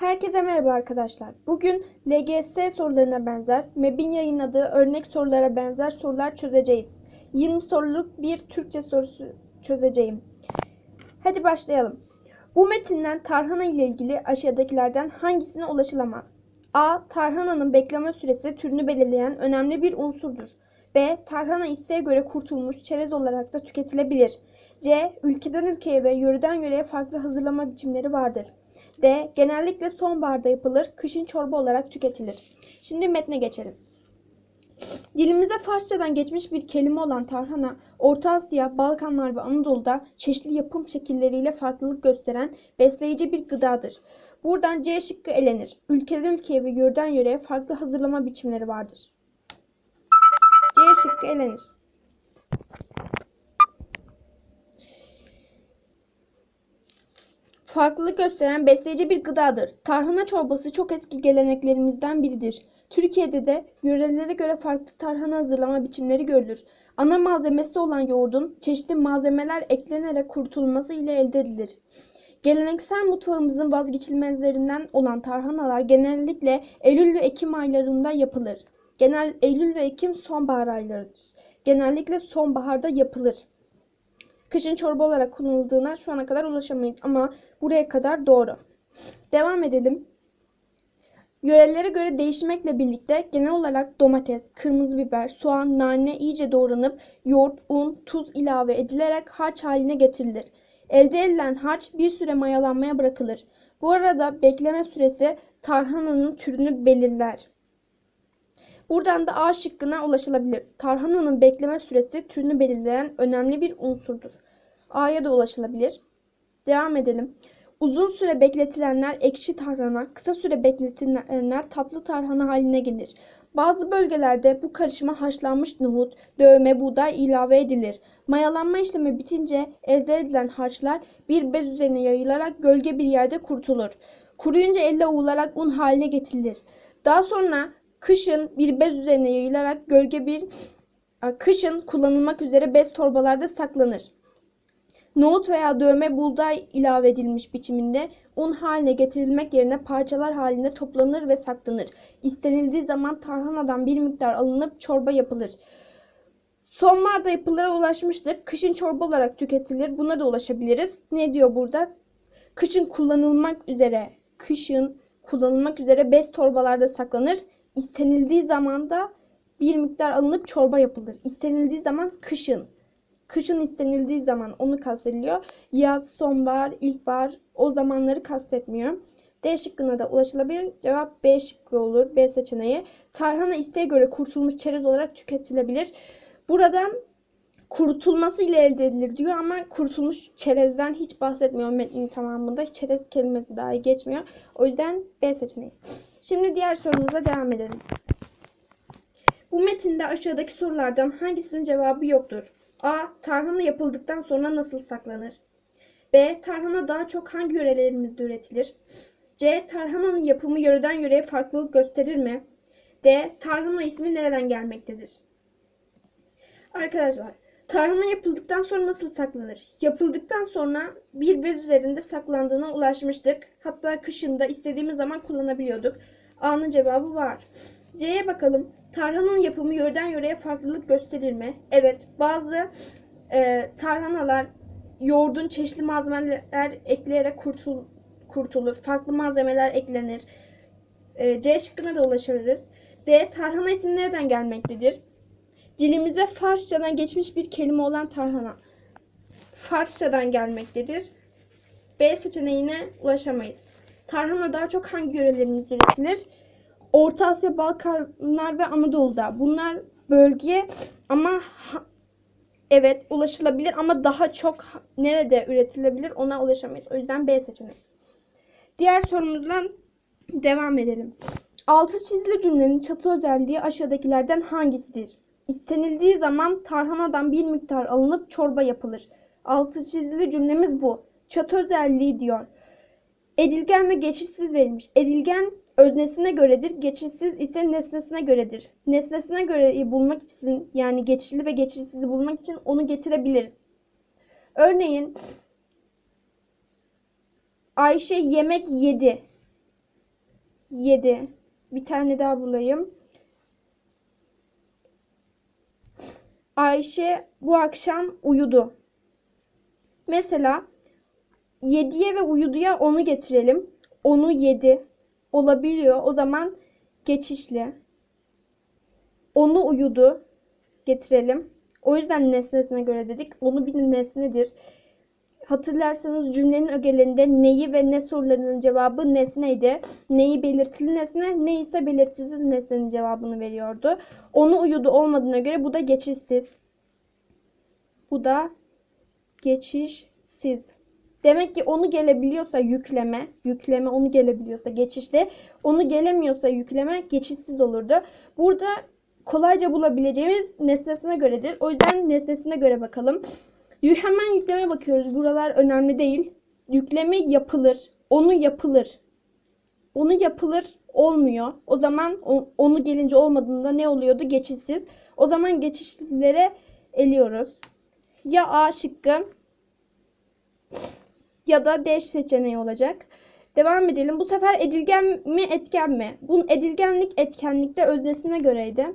Herkese merhaba arkadaşlar. Bugün LGS sorularına benzer, MEB'in yayınladığı örnek sorulara benzer sorular çözeceğiz. 20 soruluk bir Türkçe sorusu çözeceğim. Hadi başlayalım. Bu metinden tarhana ile ilgili aşağıdakilerden hangisine ulaşılamaz? A. Tarhananın bekleme süresi türünü belirleyen önemli bir unsurdur. B. Tarhana isteğe göre kurtulmuş çerez olarak da tüketilebilir. C. Ülkeden ülkeye ve yöreden yöreye farklı hazırlama biçimleri vardır. D. Genellikle sonbaharda yapılır, kışın çorba olarak tüketilir. Şimdi metne geçelim. Dilimize Farsçadan geçmiş bir kelime olan tarhana, Orta Asya, Balkanlar ve Anadolu'da çeşitli yapım şekilleriyle farklılık gösteren besleyici bir gıdadır. Buradan C şıkkı elenir. Ülkeden ülkeye ve yöreden yöreye farklı hazırlama biçimleri vardır. C şıkkı elenir. Farklılık gösteren besleyici bir gıdadır. Tarhana çorbası çok eski geleneklerimizden biridir. Türkiye'de de yörelere göre farklı tarhana hazırlama biçimleri görülür. Ana malzemesi olan yoğurdun çeşitli malzemeler eklenerek kurutulması ile elde edilir. Geleneksel mutfağımızın vazgeçilmezlerinden olan tarhanalar genellikle Eylül ve Ekim aylarında yapılır. Genel Eylül ve Ekim sonbahar aylarıdır. Genellikle sonbaharda yapılır. Kışın çorba olarak kullanıldığına şu ana kadar ulaşamayız ama buraya kadar doğru. Devam edelim. Yörelere göre değişmekle birlikte genel olarak domates, kırmızı biber, soğan, nane iyice doğranıp yoğurt, un, tuz ilave edilerek harç haline getirilir. Elde edilen harç bir süre mayalanmaya bırakılır. Bu arada bekleme süresi tarhananın türünü belirler. Buradan da A şıkkına ulaşılabilir. Tarhananın bekleme süresi türünü belirleyen önemli bir unsurdur. A'ya da ulaşılabilir. Devam edelim. Uzun süre bekletilenler ekşi tarhana, kısa süre bekletilenler tatlı tarhana haline gelir. Bazı bölgelerde bu karışıma haşlanmış nohut, dövme, buğday ilave edilir. Mayalanma işlemi bitince elde edilen harçlar bir bez üzerine yayılarak gölge bir yerde kurutulur. Kuruyunca elle ovularak un haline getirilir. Daha sonra kışın bir bez üzerine yayılarak gölge bir kışın kullanılmak üzere bez torbalarda saklanır. Nohut veya dövme buğday ilave edilmiş biçiminde un haline getirilmek yerine parçalar halinde toplanır ve saklanır. İstenildiği zaman tarhanadan bir miktar alınıp çorba yapılır. Sonbaharda yapılara ulaşmıştır. Kışın çorba olarak tüketilir. Buna da ulaşabiliriz. Ne diyor burada? Kışın kullanılmak üzere, kışın kullanılmak üzere bez torbalarda saklanır. İstenildiği zaman da bir miktar alınıp çorba yapılır. İstenildiği zaman kışın. Kışın istenildiği zaman onu kastediliyor. Yaz, sonbahar, ilkbahar o zamanları kastetmiyor. D şıkkına da ulaşılabilir. Cevap B şıkkı olur. B seçeneği. Tarhana isteğe göre kurutulmuş çerez olarak tüketilebilir. Buradan kurutulması ile elde edilir diyor ama kurutulmuş çerezden hiç bahsetmiyor metnin tamamında. Çerez kelimesi dahi geçmiyor. O yüzden B seçeneği. Şimdi diğer sorumuza devam edelim. Bu metinde aşağıdaki sorulardan hangisinin cevabı yoktur? A. Tarhana yapıldıktan sonra nasıl saklanır? B. Tarhana daha çok hangi yörelerimizde üretilir? C. Tarhananın yapımı yöreden yöreye farklılık gösterir mi? D. Tarhana ismi nereden gelmektedir? Arkadaşlar, tarhana yapıldıktan sonra nasıl saklanır? Yapıldıktan sonra bir bez üzerinde saklandığına ulaşmıştık. Hatta kışında istediğimiz zaman kullanabiliyorduk. A'nın cevabı var. C'ye bakalım. Tarhananın yapımı yöreden yöreye farklılık gösterir mi? Evet. Bazı e, tarhanalar yoğurdun çeşitli malzemeler ekleyerek kurtul, kurtulur. Farklı malzemeler eklenir. E, C şıkkına da ulaşabiliriz. D. Tarhana ismi nereden gelmektedir? Dilimize Farsçadan geçmiş bir kelime olan tarhana. Farsçadan gelmektedir. B seçeneğine ulaşamayız. Tarhana daha çok hangi yörelerimizde üretilir? Orta Asya, Balkanlar ve Anadolu'da. Bunlar bölge ama evet ulaşılabilir ama daha çok nerede üretilebilir ona ulaşamayız. O yüzden B seçeneği. Diğer sorumuzla devam edelim. Altı çizili cümlenin çatı özelliği aşağıdakilerden hangisidir? İstenildiği zaman tarhanadan bir miktar alınıp çorba yapılır. Altı çizili cümlemiz bu. Çatı özelliği diyor. Edilgen ve geçişsiz verilmiş. Edilgen öznesine göredir, geçişsiz ise nesnesine göredir. Nesnesine göre bulmak için yani geçişli ve geçişsizi bulmak için onu getirebiliriz. Örneğin Ayşe yemek yedi. 7. Bir tane daha bulayım. Ayşe bu akşam uyudu. Mesela 7'ye ve uyuduya onu getirelim. Onu 7 olabiliyor. O zaman geçişli. Onu uyudu getirelim. O yüzden nesnesine göre dedik. Onu bir nesnedir. Hatırlarsanız cümlenin ögelerinde neyi ve ne sorularının cevabı nesneydi. Neyi belirtili nesne, ne ise belirtisiz nesnenin cevabını veriyordu. Onu uyudu olmadığına göre bu da geçişsiz. Bu da geçişsiz. Demek ki onu gelebiliyorsa yükleme, yükleme onu gelebiliyorsa geçişli, onu gelemiyorsa yükleme geçişsiz olurdu. Burada kolayca bulabileceğimiz nesnesine göredir. O yüzden nesnesine göre bakalım. Hemen yükleme bakıyoruz. Buralar önemli değil. Yükleme yapılır. Onu yapılır. Onu yapılır olmuyor. O zaman onu gelince olmadığında ne oluyordu? Geçişsiz. O zaman geçişlilere eliyoruz. Ya A şıkkı ya da D seçeneği olacak. Devam edelim. Bu sefer edilgen mi etken mi? Bu edilgenlik etkenlikte öznesine göreydi.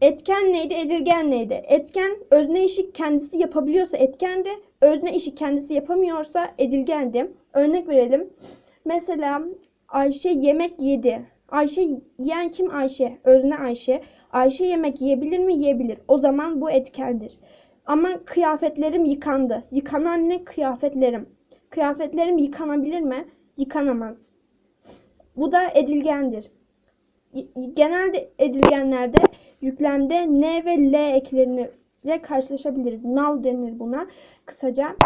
Etken neydi? Edilgen neydi? Etken özne işi kendisi yapabiliyorsa etkendi. Özne işi kendisi yapamıyorsa edilgendi. Örnek verelim. Mesela Ayşe yemek yedi. Ayşe yiyen kim Ayşe? Özne Ayşe. Ayşe yemek yiyebilir mi? Yiyebilir. O zaman bu etkendir. Ama kıyafetlerim yıkandı. Yıkanan ne? Kıyafetlerim. Kıyafetlerim yıkanabilir mi? Yıkanamaz. Bu da edilgendir. Genelde edilgenlerde yüklemde n ve l ekleriyle karşılaşabiliriz. Null denir buna kısaca.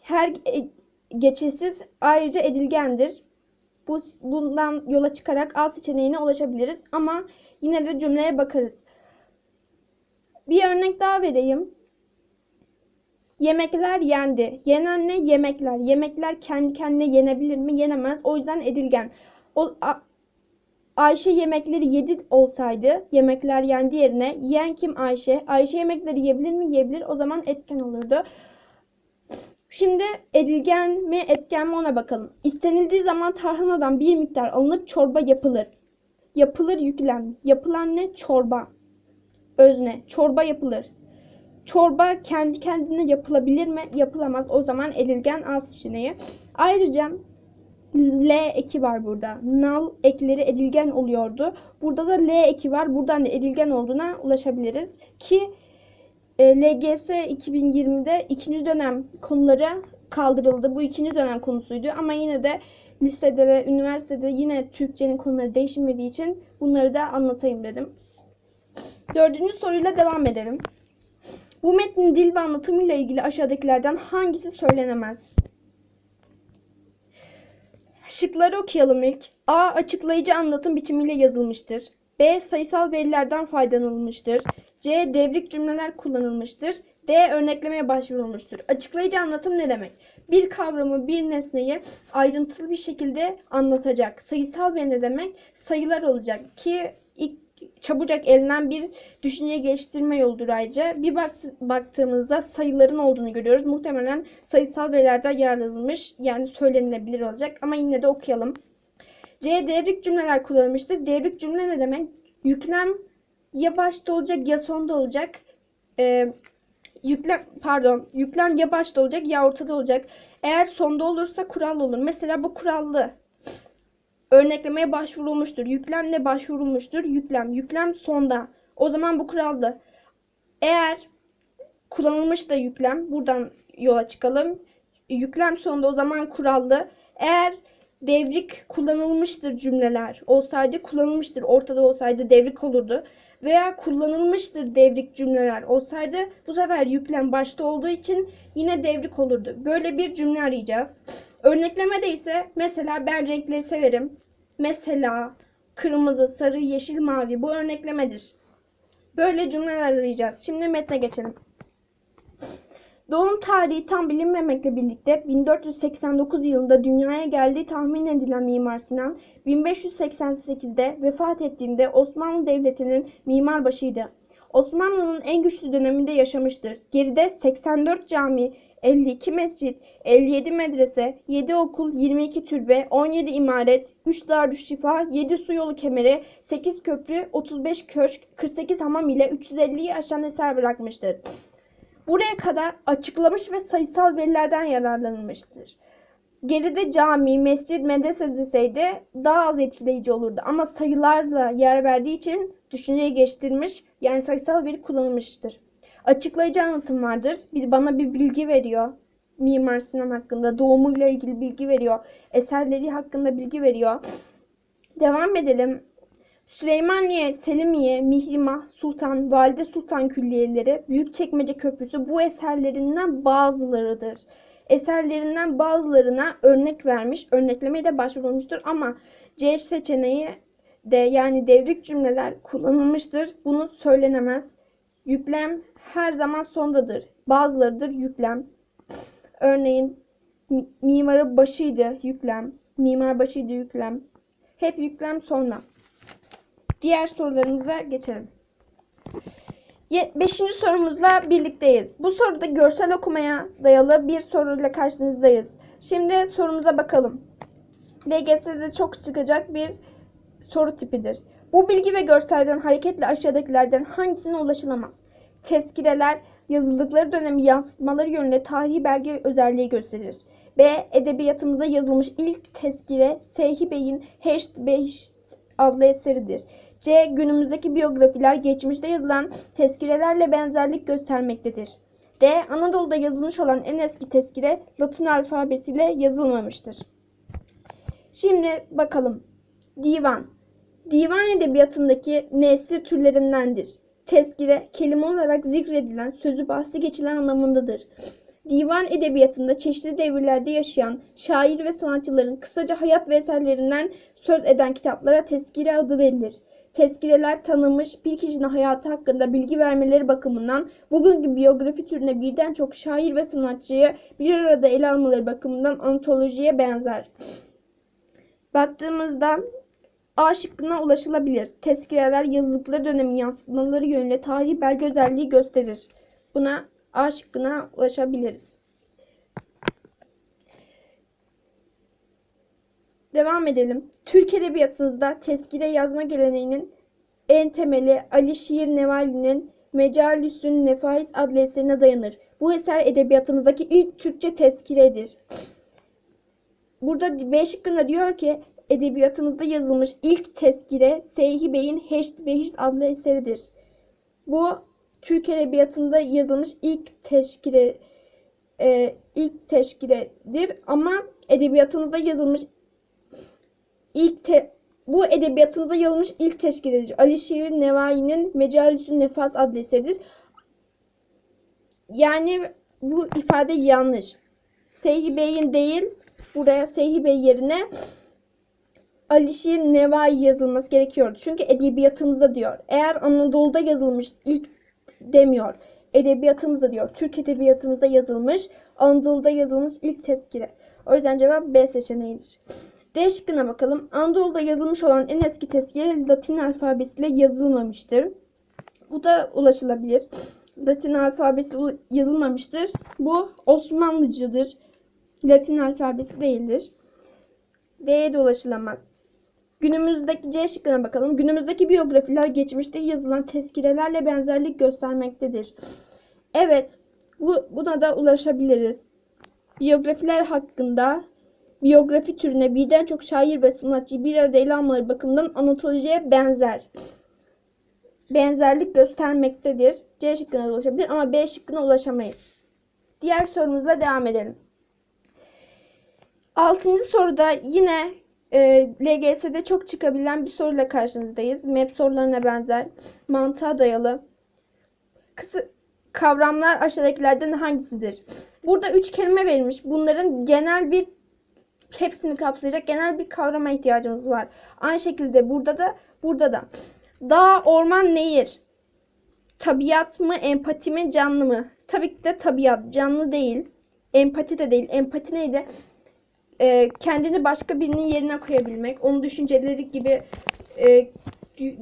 Her e, geçişsiz ayrıca edilgendir. Bu, bundan yola çıkarak A seçeneğine ulaşabiliriz ama yine de cümleye bakarız. Bir örnek daha vereyim. Yemekler yendi. Yenen ne? Yemekler. Yemekler kendi kendine yenebilir mi? Yenemez. O yüzden edilgen. O, a- Ayşe yemekleri yedi olsaydı yemekler yendi yerine yiyen kim Ayşe? Ayşe yemekleri yiyebilir mi? Yiyebilir. O zaman etken olurdu. Şimdi edilgen mi etken mi ona bakalım. İstenildiği zaman tarhanadan bir miktar alınıp çorba yapılır. Yapılır yüklem. Yapılan ne? Çorba. Özne. Çorba yapılır. Çorba kendi kendine yapılabilir mi? Yapılamaz. O zaman edilgen A seçeneği. Ayrıca L eki var burada. Null ekleri edilgen oluyordu. Burada da L eki var. Buradan da edilgen olduğuna ulaşabiliriz. Ki e, LGS 2020'de ikinci dönem konuları kaldırıldı. Bu ikinci dönem konusuydu. Ama yine de lisede ve üniversitede yine Türkçenin konuları değişmediği için bunları da anlatayım dedim. Dördüncü soruyla devam edelim. Bu metnin dil ve anlatımıyla ilgili aşağıdakilerden hangisi söylenemez? Şıkları okuyalım ilk. A. Açıklayıcı anlatım biçimiyle yazılmıştır. B. Sayısal verilerden faydalanılmıştır. C. Devrik cümleler kullanılmıştır. D. Örneklemeye başvurulmuştur. Açıklayıcı anlatım ne demek? Bir kavramı, bir nesneyi ayrıntılı bir şekilde anlatacak. Sayısal veri ne demek? Sayılar olacak ki ilk çabucak elinden bir düşünce geliştirme yoludur ayrıca. Bir baktı, baktığımızda sayıların olduğunu görüyoruz. Muhtemelen sayısal verilerden yararlanılmış yani söylenilebilir olacak ama yine de okuyalım. C. Devrik cümleler kullanılmıştır. Devrik cümle ne demek? Yüklem ya başta olacak ya sonda olacak. Ee, yüklem pardon yüklem ya başta olacak ya ortada olacak. Eğer sonda olursa kural olur. Mesela bu kurallı. Örneklemeye başvurulmuştur. Yüklemle başvurulmuştur. Yüklem. Yüklem sonda. O zaman bu kurallı. Eğer kullanılmış da yüklem. Buradan yola çıkalım. Yüklem sonda o zaman kurallı. Eğer devrik kullanılmıştır cümleler olsaydı kullanılmıştır ortada olsaydı devrik olurdu. Veya kullanılmıştır devrik cümleler olsaydı bu sefer yüklem başta olduğu için yine devrik olurdu. Böyle bir cümle arayacağız. Örneklemede ise mesela ben renkleri severim. Mesela kırmızı, sarı, yeşil, mavi bu örneklemedir. Böyle cümleler arayacağız. Şimdi metne geçelim. Doğum tarihi tam bilinmemekle birlikte 1489 yılında dünyaya geldiği tahmin edilen Mimar Sinan, 1588'de vefat ettiğinde Osmanlı Devleti'nin mimar başıydı. Osmanlı'nın en güçlü döneminde yaşamıştır. Geride 84 cami, 52 mescit, 57 medrese, 7 okul, 22 türbe, 17 imaret, 3 darüşşifa, 7 su yolu kemeri, 8 köprü, 35 köşk, 48 hamam ile 350'yi aşan eser bırakmıştır. Buraya kadar açıklamış ve sayısal verilerden yararlanılmıştır. Geride cami, mescit, medrese deseydi daha az etkileyici olurdu. Ama sayılarla yer verdiği için düşünceyi geçtirmiş yani sayısal veri kullanılmıştır. Açıklayıcı anlatım vardır. Bir bana bir bilgi veriyor. Mimar Sinan hakkında doğumuyla ilgili bilgi veriyor. Eserleri hakkında bilgi veriyor. Devam edelim. Süleymaniye, Selimiye, Mihrimah, Sultan, Valide Sultan külliyeleri, Büyükçekmece Köprüsü bu eserlerinden bazılarıdır. Eserlerinden bazılarına örnek vermiş, örneklemeye de başvurulmuştur ama C seçeneği de yani devrik cümleler kullanılmıştır. Bunu söylenemez. Yüklem her zaman sondadır. Bazılarıdır yüklem. Örneğin mi- mimarı başıydı yüklem. Mimar başıydı yüklem. Hep yüklem sonra. Diğer sorularımıza geçelim. Beşinci sorumuzla birlikteyiz. Bu soruda görsel okumaya dayalı bir soruyla karşınızdayız. Şimdi sorumuza bakalım. LGS'de çok çıkacak bir soru tipidir. Bu bilgi ve görselden hareketle aşağıdakilerden hangisine ulaşılamaz? Tezkireler yazıldıkları dönemi yansıtmaları yönünde tarihi belge özelliği gösterir. B. Edebiyatımızda yazılmış ilk tezkire Seyhi Bey'in Heşt Beşt adlı eseridir. C. Günümüzdeki biyografiler geçmişte yazılan tezkirelerle benzerlik göstermektedir. D. Anadolu'da yazılmış olan en eski tezkire Latin alfabesiyle yazılmamıştır. Şimdi bakalım. Divan. Divan edebiyatındaki nesir türlerindendir. Tezkire, kelime olarak zikredilen, sözü bahsi geçilen anlamındadır. Divan edebiyatında çeşitli devirlerde yaşayan şair ve sanatçıların kısaca hayat ve eserlerinden söz eden kitaplara tezkire adı verilir. Tezkireler tanınmış bir kişinin hayatı hakkında bilgi vermeleri bakımından bugünkü biyografi türüne birden çok şair ve sanatçıyı bir arada ele almaları bakımından antolojiye benzer. Baktığımızda A şıkkına ulaşılabilir. Tezkireler yazılıkları dönemi yansıtmaları yönüyle tarihi belge özelliği gösterir. Buna A şıkkına ulaşabiliriz. Devam edelim. Türk Edebiyatı'nızda tezkire yazma geleneğinin en temeli Ali Şiir Nevali'nin Mecalisün Nefais adlı eserine dayanır. Bu eser edebiyatımızdaki ilk Türkçe tezkiredir. Burada B şıkkında diyor ki edebiyatımızda yazılmış ilk tezkire Seyhi Bey'in Heşt Behişt adlı eseridir. Bu Türk edebiyatında yazılmış ilk teşkire e, ilk teşkiredir ama edebiyatımızda yazılmış ilk te, bu edebiyatımızda yazılmış ilk teşkiredir. Ali Şiir Nevai'nin Mecalisün Nefas adlı eseridir. Yani bu ifade yanlış. Seyhi Bey'in değil buraya Seyhi Bey yerine Alişir Nevai yazılması gerekiyordu. Çünkü edebiyatımızda diyor. Eğer Anadolu'da yazılmış ilk demiyor. Edebiyatımızda diyor. Türk edebiyatımızda yazılmış, Anadolu'da yazılmış ilk tezkire. O yüzden cevap B seçeneğidir. D şıkkına bakalım. Anadolu'da yazılmış olan en eski tezkire Latin alfabesiyle yazılmamıştır. Bu da ulaşılabilir. Latin alfabesi yazılmamıştır. Bu Osmanlıcadır. Latin alfabesi değildir. D'ye de ulaşılamaz. Günümüzdeki C şıkkına bakalım. Günümüzdeki biyografiler geçmişte yazılan tezkirelerle benzerlik göstermektedir. Evet, bu, buna da ulaşabiliriz. Biyografiler hakkında biyografi türüne birden çok şair ve sanatçı bir arada ele almaları bakımından anatolojiye benzer. Benzerlik göstermektedir. C şıkkına ulaşabilir ama B şıkkına ulaşamayız. Diğer sorumuzla devam edelim. Altıncı soruda yine e, LGS'de çok çıkabilen bir soruyla karşınızdayız. MEP sorularına benzer, mantığa dayalı. Kısa kavramlar aşağıdakilerden hangisidir? Burada üç kelime verilmiş. Bunların genel bir hepsini kapsayacak genel bir kavrama ihtiyacımız var. Aynı şekilde burada da burada da. Dağ, orman, nehir. Tabiat mı, empati mi, canlı mı? Tabii ki de tabiat, canlı değil. Empati de değil. Empati neydi? Ee, kendini başka birinin yerine koyabilmek, onun düşünceleri gibi e,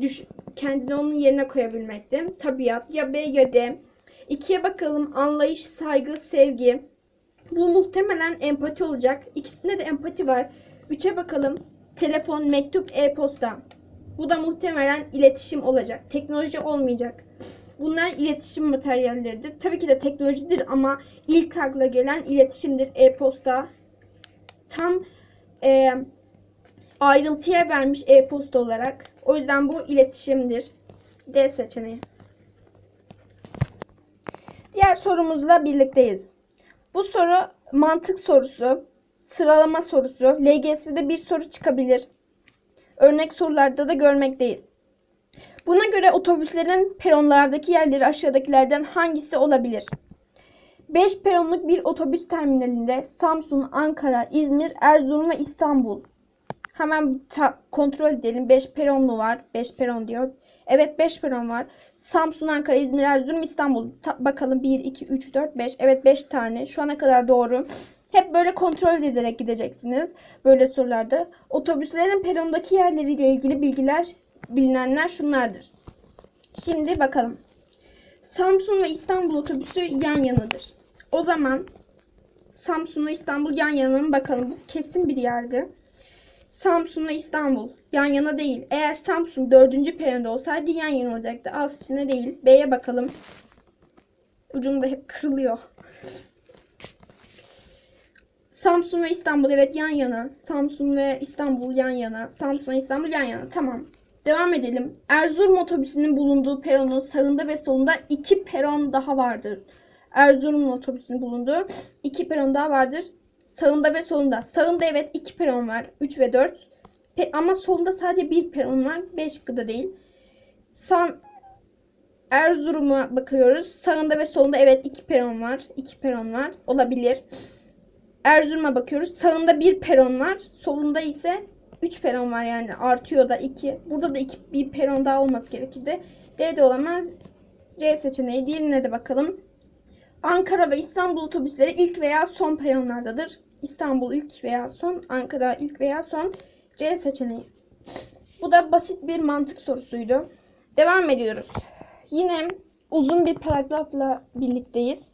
düş, kendini onun yerine koyabilmekti. Tabiat ya B ya D. İkiye bakalım anlayış, saygı, sevgi. Bu muhtemelen empati olacak. İkisinde de empati var. Üçe bakalım telefon, mektup, e-posta. Bu da muhtemelen iletişim olacak. Teknoloji olmayacak. Bunlar iletişim materyalleridir. Tabii ki de teknolojidir ama ilk akla gelen iletişimdir. E-posta tam e, ayrıntıya vermiş e-posta olarak. O yüzden bu iletişimdir. D seçeneği. Diğer sorumuzla birlikteyiz. Bu soru mantık sorusu, sıralama sorusu. LGS'de bir soru çıkabilir. Örnek sorularda da görmekteyiz. Buna göre otobüslerin peronlardaki yerleri aşağıdakilerden hangisi olabilir? 5 peronluk bir otobüs terminalinde Samsun, Ankara, İzmir, Erzurum ve İstanbul. Hemen kontrol edelim. 5 peronlu var. 5 peron diyor. Evet 5 peron var. Samsun, Ankara, İzmir, Erzurum, İstanbul. Ta- bakalım 1, 2, 3, 4, 5. Evet 5 tane. Şu ana kadar doğru. Hep böyle kontrol ederek gideceksiniz. Böyle sorularda. Otobüslerin perondaki yerleriyle ilgili bilgiler bilinenler şunlardır. Şimdi bakalım. Samsun ve İstanbul otobüsü yan yanadır. O zaman Samsun ve İstanbul yan yana bakalım. Bu kesin bir yargı. Samsun ve İstanbul yan yana değil. Eğer Samsun dördüncü peronda olsaydı yan yana olacaktı. Az içine değil. B'ye bakalım. Ucumda hep kırılıyor. Samsun ve İstanbul evet yan yana. Samsun ve İstanbul yan yana. Samsun ve İstanbul yan yana. Tamam. Devam edelim. Erzurum otobüsünün bulunduğu peronun sağında ve solunda iki peron daha vardır. Erzurum otobüsünün bulunduğu iki peron daha vardır. Sağında ve solunda. Sağında evet iki peron var. 3 ve 4. Pe- ama solunda sadece bir peron var. B şıkkı da değil. Sam Erzurum'a bakıyoruz. Sağında ve solunda evet iki peron var. iki peron var. Olabilir. Erzurum'a bakıyoruz. Sağında bir peron var. Solunda ise 3 peron var yani artıyor da 2. Burada da iki, bir peron daha olması gerekirdi. D de olamaz. C seçeneği. Diğerine de bakalım. Ankara ve İstanbul otobüsleri ilk veya son peronlardadır. İstanbul ilk veya son, Ankara ilk veya son. C seçeneği. Bu da basit bir mantık sorusuydu. Devam ediyoruz. Yine uzun bir paragrafla birlikteyiz.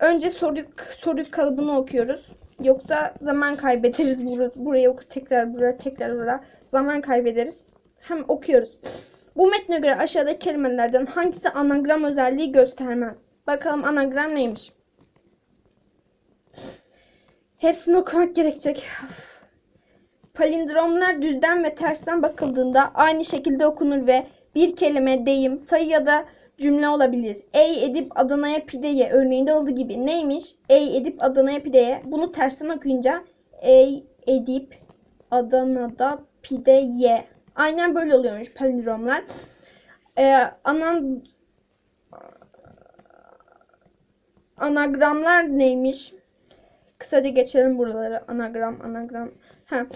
Önce soru soru kalıbını okuyoruz. Yoksa zaman kaybederiz. Bur- Buraya oku tekrar buraya tekrar buraya zaman kaybederiz. Hem okuyoruz. Bu metne göre aşağıdaki kelimelerden hangisi anagram özelliği göstermez? Bakalım anagram neymiş? Hepsini okumak gerekecek. Palindromlar düzden ve tersten bakıldığında aynı şekilde okunur ve bir kelime, deyim, sayı ya da cümle olabilir. Ey edip Adana'ya pideye örneğinde olduğu gibi neymiş? Ey edip Adana'ya pideye. Bunu tersten okuyunca ey edip Adana'da pideye. Aynen böyle oluyormuş palindromlar. Ee, anan anagramlar neymiş? Kısaca geçelim buraları. Anagram, anagram. Ha.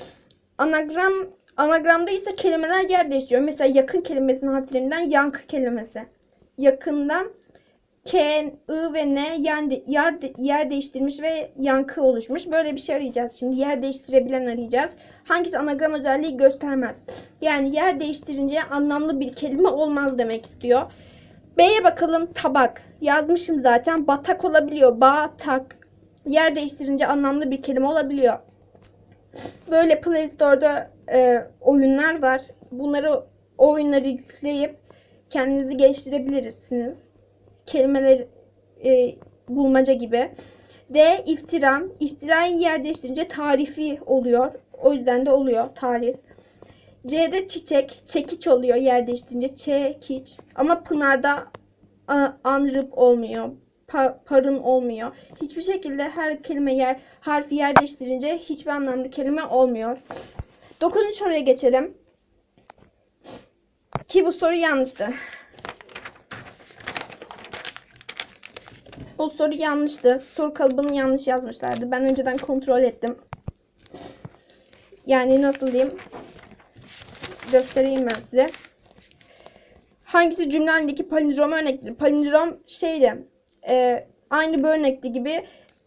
Anagram anagramda ise kelimeler yer değiştiriyor. Mesela yakın kelimesinin harflerinden yankı kelimesi. Yakından K, I ve N yer, de- yer, yer değiştirmiş ve yankı oluşmuş. Böyle bir şey arayacağız. Şimdi yer değiştirebilen arayacağız. Hangisi anagram özelliği göstermez? Yani yer değiştirince anlamlı bir kelime olmaz demek istiyor. B'ye bakalım tabak. Yazmışım zaten. Batak olabiliyor. Batak. Yer değiştirince anlamlı bir kelime olabiliyor. Böyle Play Store'da e, oyunlar var. Bunları oyunları yükleyip kendinizi geliştirebilirsiniz. Kelimeler e, bulmaca gibi. D iftira. İftirayı yer değiştirince tarifi oluyor. O yüzden de oluyor tarif. C'de çiçek, çekiç oluyor yer değiştirince çekiç. Ama Pınar'da anrıp olmuyor. Pa- parın olmuyor. Hiçbir şekilde her kelime yer, harfi yer değiştirince hiçbir anlamda kelime olmuyor. Dokuzuncu soruya geçelim. Ki bu soru yanlıştı. Bu soru yanlıştı. Soru kalıbını yanlış yazmışlardı. Ben önceden kontrol ettim. Yani nasıl diyeyim? Göstereyim ben size. Hangisi cümlendeki palindrom örnektir? Palindrom şeydi. e, aynı bu örnekte gibi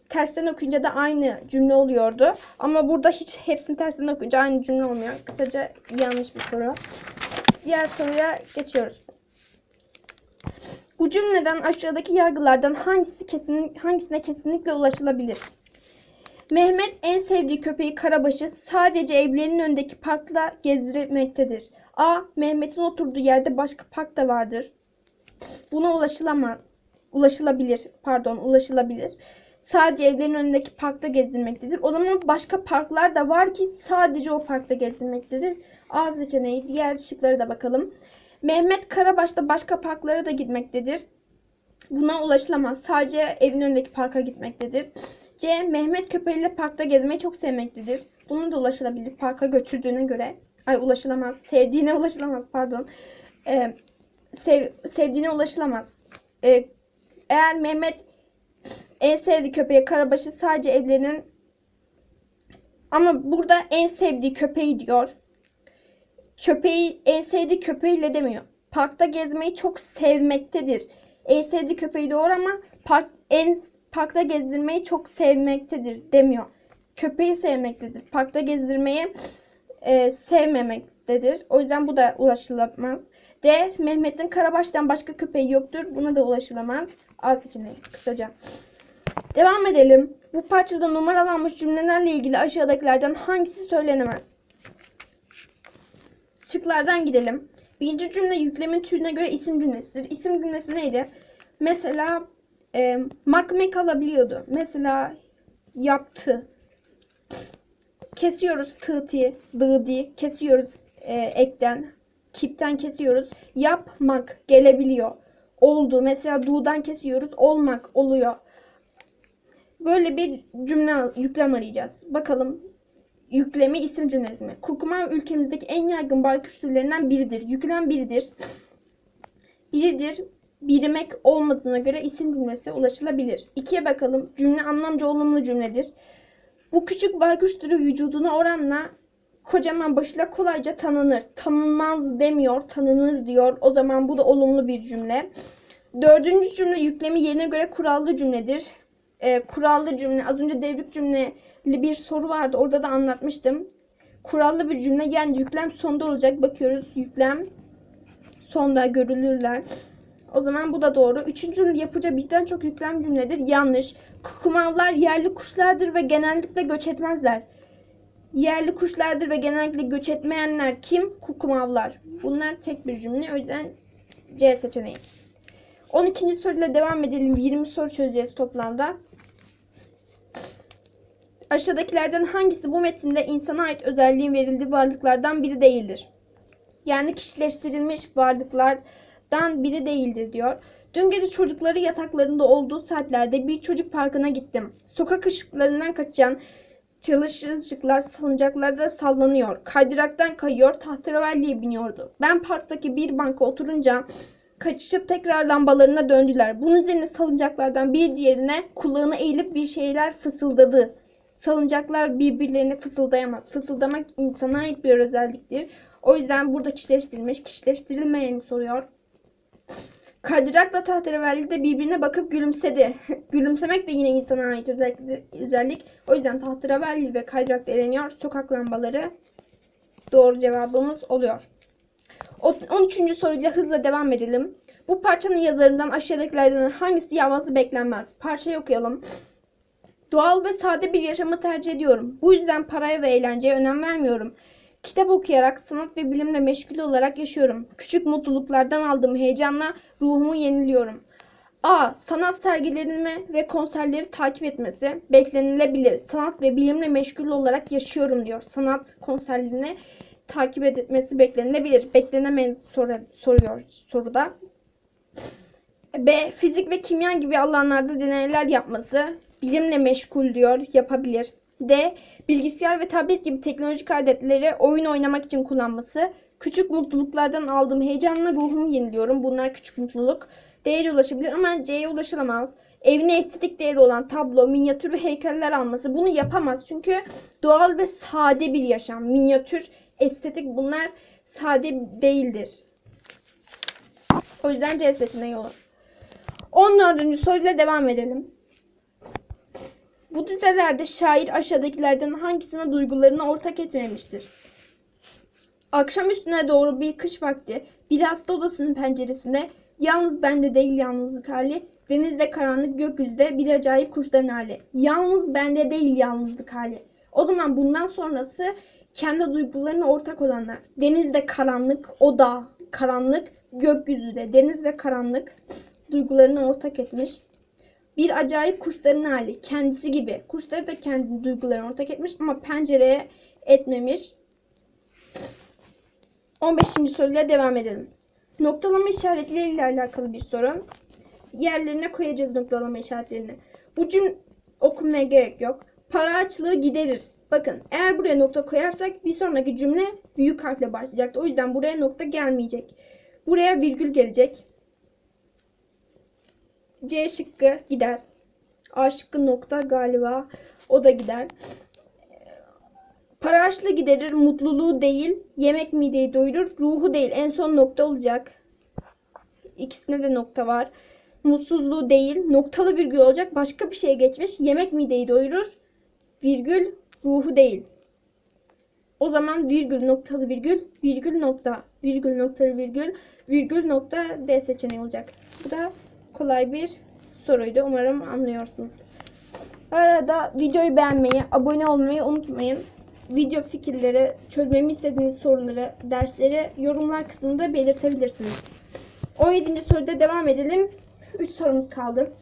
tersten okuyunca da aynı cümle oluyordu. Ama burada hiç hepsini tersten okuyunca aynı cümle olmuyor. Kısaca yanlış bir soru. Diğer soruya geçiyoruz. Bu cümleden aşağıdaki yargılardan hangisi kesin, hangisine kesinlikle ulaşılabilir? Mehmet en sevdiği köpeği Karabaş'ı sadece evlerinin önündeki parkla gezdirmektedir. A. Mehmet'in oturduğu yerde başka park da vardır. Buna ulaşılamaz. Ulaşılabilir. Pardon, ulaşılabilir. Sadece evlerin önündeki parkta gezdirmektedir. O zaman başka parklar da var ki sadece o parkta gezdirmektedir. A seçeneği. Diğer şıklara da bakalım. Mehmet Karabaş'ta başka parklara da gitmektedir. Buna ulaşılamaz. Sadece evin önündeki parka gitmektedir. C. Mehmet köpeğiyle parkta gezmeyi çok sevmektedir. Buna da ulaşılabilir. Parka götürdüğüne göre. Ay ulaşılamaz. Sevdiğine ulaşılamaz. Pardon. Ee, sev, sevdiğine ulaşılamaz. Ee, eğer Mehmet en sevdiği köpeği Karabaş'ı sadece evlerinin ama burada en sevdiği köpeği diyor. Köpeği en sevdiği köpeğiyle demiyor. Parkta gezmeyi çok sevmektedir. En sevdiği köpeği doğru ama park, en parkta gezdirmeyi çok sevmektedir demiyor. Köpeği sevmektedir. Parkta gezdirmeyi e, sevmemektedir. O yüzden bu da ulaşılamaz. D. Mehmet'in Karabaş'tan başka köpeği yoktur. Buna da ulaşılamaz. A seçeneği kısaca. Devam edelim. Bu parçada numaralanmış cümlelerle ilgili aşağıdakilerden hangisi söylenemez? Şıklardan gidelim. Birinci cümle yüklemin türüne göre isim cümlesidir. İsim cümlesi neydi? Mesela e, makmek alabiliyordu. Mesela yaptı. Kesiyoruz tığti, dıdi, kesiyoruz e, ekten, kipten kesiyoruz. Yapmak gelebiliyor. Oldu. Mesela du'dan kesiyoruz. Olmak oluyor. Böyle bir cümle yüklem arayacağız. Bakalım yüklemi isim cümlesi mi? Kukumav ülkemizdeki en yaygın baykuş türlerinden biridir. Yüklem biridir. Biridir. Birimek olmadığına göre isim cümlesi ulaşılabilir. İkiye bakalım. Cümle anlamca olumlu cümledir. Bu küçük baykuş türü vücuduna oranla kocaman başıyla kolayca tanınır. Tanınmaz demiyor, tanınır diyor. O zaman bu da olumlu bir cümle. Dördüncü cümle yüklemi yerine göre kurallı cümledir. Ee, kurallı cümle, az önce devrik cümleli bir soru vardı. Orada da anlatmıştım. Kurallı bir cümle yani yüklem sonda olacak. Bakıyoruz yüklem sonda görülürler. O zaman bu da doğru. Üçüncü cümle yapıca birden çok yüklem cümledir. Yanlış. Kukumavlar yerli kuşlardır ve genellikle göç etmezler. Yerli kuşlardır ve genellikle göç etmeyenler kim? Kukumavlar. Bunlar tek bir cümle. O yüzden C seçeneği. 12. soruyla devam edelim. 20 soru çözeceğiz toplamda. Aşağıdakilerden hangisi bu metinde insana ait özelliğin verildiği varlıklardan biri değildir? Yani kişileştirilmiş varlıklardan biri değildir diyor. Dün gece çocukları yataklarında olduğu saatlerde bir çocuk parkına gittim. Sokak ışıklarından kaçan çalışır ışıklar salıncaklarda sallanıyor. Kaydıraktan kayıyor, tahterevalliye biniyordu. Ben parktaki bir banka oturunca kaçışıp tekrar lambalarına döndüler. Bunun üzerine salıncaklardan biri diğerine kulağını eğilip bir şeyler fısıldadı. Salıncaklar birbirlerine fısıldayamaz. Fısıldamak insana ait bir özelliktir. O yüzden burada kişileştirilmiş, kişileştirilmeyeni soruyor. Kaydırakla tahterevalli de birbirine bakıp gülümsedi. Gülümsemek de yine insana ait özellik. O yüzden tahterevalli ve kaydırak da eleniyor. Sokak lambaları doğru cevabımız oluyor. 13. soruyla hızla devam edelim. Bu parçanın yazarından aşağıdakilerden hangisi yapması beklenmez? Parçayı okuyalım. Doğal ve sade bir yaşamı tercih ediyorum. Bu yüzden paraya ve eğlenceye önem vermiyorum. Kitap okuyarak, sanat ve bilimle meşgul olarak yaşıyorum. Küçük mutluluklardan aldığım heyecanla ruhumu yeniliyorum. A. Sanat sergilerini ve konserleri takip etmesi beklenilebilir. Sanat ve bilimle meşgul olarak yaşıyorum diyor. Sanat konserlerini takip etmesi beklenilebilir. Beklenemeyiz soru, soruyor soruda. B. Fizik ve kimya gibi alanlarda deneyler yapması bilimle meşgul diyor. Yapabilir. D. Bilgisayar ve tablet gibi teknolojik aletleri oyun oynamak için kullanması. Küçük mutluluklardan aldığım heyecanla ruhumu yeniliyorum. Bunlar küçük mutluluk. D'ye ulaşabilir ama C'ye ulaşılamaz. Evine estetik değeri olan tablo, minyatür ve heykeller alması bunu yapamaz. Çünkü doğal ve sade bir yaşam. Minyatür, estetik bunlar sade değildir. O yüzden C seçeneği olur. 14. soruyla devam edelim. Bu dizelerde şair aşağıdakilerden hangisine duygularını ortak etmemiştir? Akşam üstüne doğru bir kış vakti bir hasta odasının penceresinde yalnız bende değil yalnızlık hali denizde karanlık gökyüzüde bir acayip kuşların hali. Yalnız bende değil yalnızlık hali. O zaman bundan sonrası kendi duygularına ortak olanlar. Denizde karanlık, oda, karanlık, gökyüzüde deniz ve karanlık duygularını ortak etmiş. Bir acayip kuşların hali kendisi gibi. Kuşları da kendi duygularını ortak etmiş ama pencereye etmemiş. 15. soruyla devam edelim. Noktalama işaretleriyle alakalı bir soru. Yerlerine koyacağız noktalama işaretlerini. Bu cümle okumaya gerek yok. Para açlığı giderir. Bakın eğer buraya nokta koyarsak bir sonraki cümle büyük harfle başlayacaktı. O yüzden buraya nokta gelmeyecek. Buraya virgül gelecek. C şıkkı gider. A şıkkı nokta galiba. O da gider. Para açlığı giderir, mutluluğu değil, yemek mideyi doyurur, ruhu değil. En son nokta olacak. İkisinde de nokta var. Mutsuzluğu değil, noktalı virgül olacak. Başka bir şeye geçmiş. Yemek mideyi doyurur, virgül ruhu değil. O zaman virgül noktalı virgül, virgül nokta, virgül noktalı virgül, virgül nokta D seçeneği olacak. Bu da kolay bir soruydu. Umarım anlıyorsunuzdur. Arada videoyu beğenmeyi, abone olmayı unutmayın. Video fikirleri, çözmemi istediğiniz soruları, dersleri yorumlar kısmında belirtebilirsiniz. 17. soruda devam edelim. 3 sorumuz kaldı.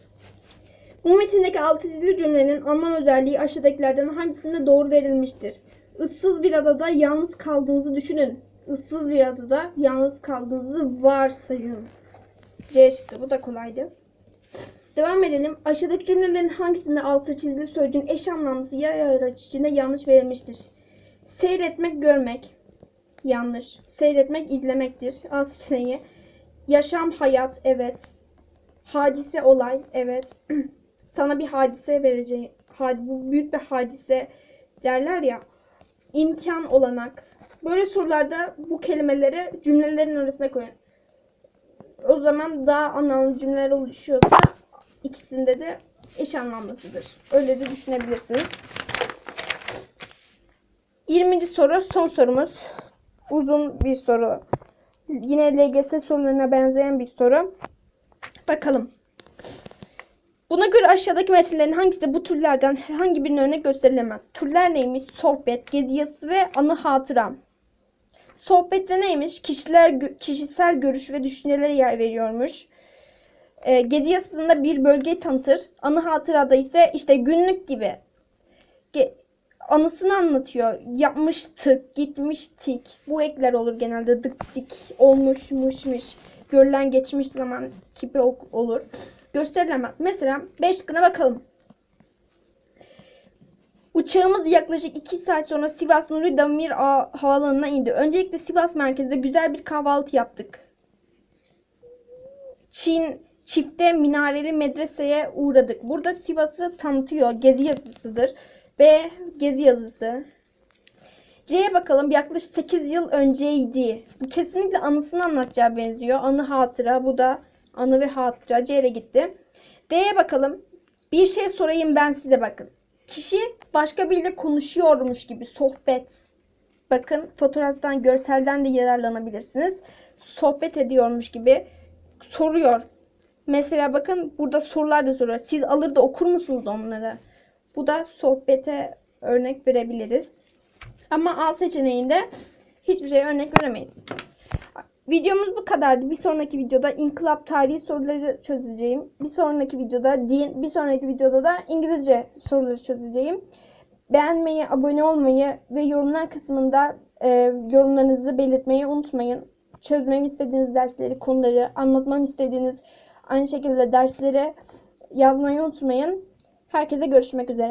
Bu metindeki altı çizili cümlenin anlam özelliği aşağıdakilerden hangisinde doğru verilmiştir? Issız bir adada yalnız kaldığınızı düşünün. Issız bir adada yalnız kaldığınızı varsayın. C şıkkı. Bu da kolaydı. Devam edelim. Aşağıdaki cümlelerin hangisinde altı çizili sözcüğün eş anlamlısı ya araç içinde yanlış verilmiştir? Seyretmek, görmek. Yanlış. Seyretmek, izlemektir. A seçeneği. Yaşam, hayat. Evet. Hadise, olay. Evet. Sana bir hadise vereceğim. Had- Bu büyük bir hadise derler ya. İmkan, olanak. Böyle sorularda bu kelimeleri cümlelerin arasına koyun. O zaman daha anlamlı cümleler oluşuyorsa ikisinde de eş anlamlısıdır. Öyle de düşünebilirsiniz. 20. soru son sorumuz. Uzun bir soru. Yine LGS sorularına benzeyen bir soru. Bakalım. Buna göre aşağıdaki metinlerin hangisi bu türlerden herhangi birine örnek gösterilemez? Türler neymiş? Sohbet, gezi yazısı ve anı hatıra. Sohbette neymiş? Kişiler kişisel görüş ve düşüncelere yer veriyormuş. Ee, gezi yazısında bir bölgeyi tanıtır. Anı hatırada ise işte günlük gibi. Ge- anısını anlatıyor. Yapmıştık, gitmiştik. Bu ekler olur genelde. Dık dik, olmuş, mışmış. Görülen geçmiş zaman ok- olur. Gösterilemez. Mesela 5 şıkkına bakalım. Uçağımız yaklaşık 2 saat sonra Sivas Nuri Damir Havaalanı'na indi. Öncelikle Sivas merkezde güzel bir kahvaltı yaptık. Çin çifte minareli medreseye uğradık. Burada Sivas'ı tanıtıyor. Gezi yazısıdır. B gezi yazısı. C'ye bakalım. Yaklaşık 8 yıl önceydi. Bu kesinlikle anısını anlatacağı benziyor. Anı hatıra. Bu da anı ve hatıra. C'ye gitti. D'ye bakalım. Bir şey sorayım ben size bakın. Kişi başka biriyle konuşuyormuş gibi sohbet. Bakın fotoğraftan, görselden de yararlanabilirsiniz. Sohbet ediyormuş gibi soruyor. Mesela bakın burada sorular da soruyor. Siz alır da okur musunuz onları? Bu da sohbete örnek verebiliriz. Ama A seçeneğinde hiçbir şey örnek veremeyiz. Videomuz bu kadardı. Bir sonraki videoda inkılap tarihi soruları çözeceğim. Bir sonraki videoda din, bir sonraki videoda da İngilizce soruları çözeceğim. Beğenmeyi, abone olmayı ve yorumlar kısmında e, yorumlarınızı belirtmeyi unutmayın. Çözmemi istediğiniz dersleri, konuları, anlatmam istediğiniz aynı şekilde dersleri yazmayı unutmayın. Herkese görüşmek üzere.